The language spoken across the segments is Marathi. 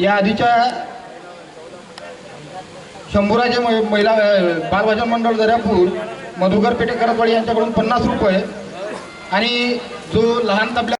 या आधीच्या शंभूराजे महिला बालभजन मंडळ दर्यापूर मधुकर पेठे करतवाडी यांच्याकडून पन्नास रुपये आणि जो लहान तबल्या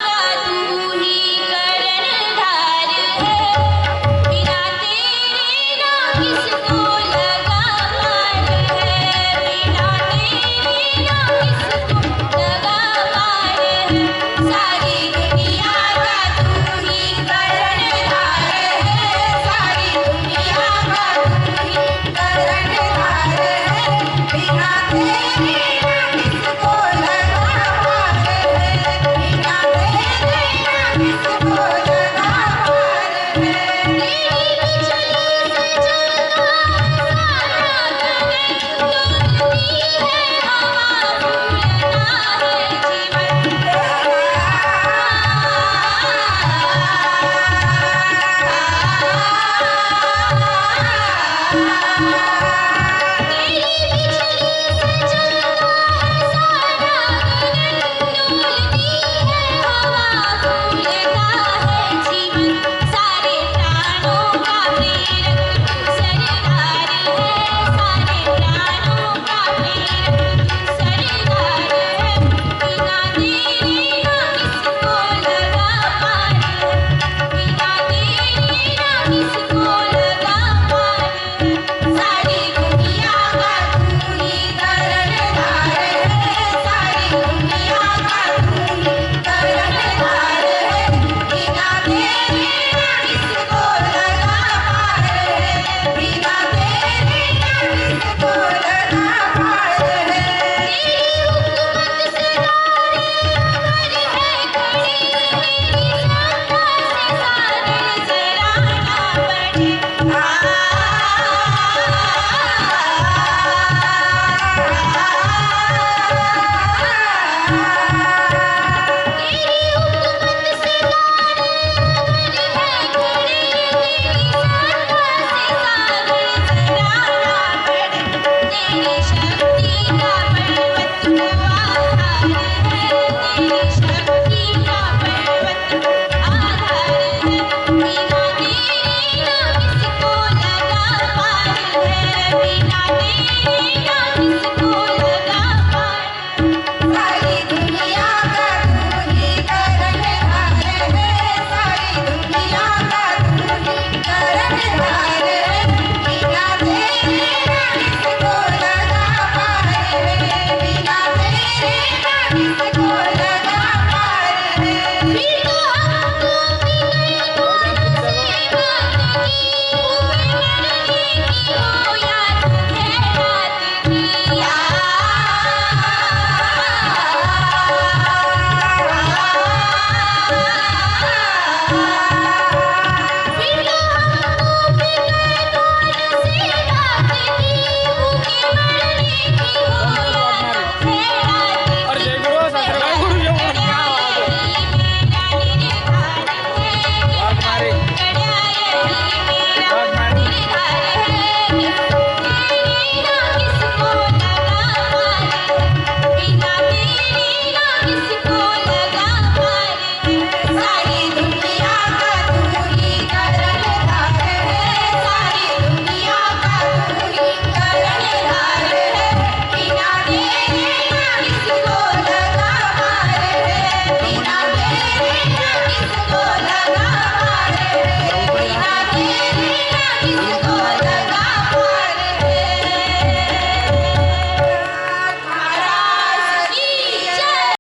You.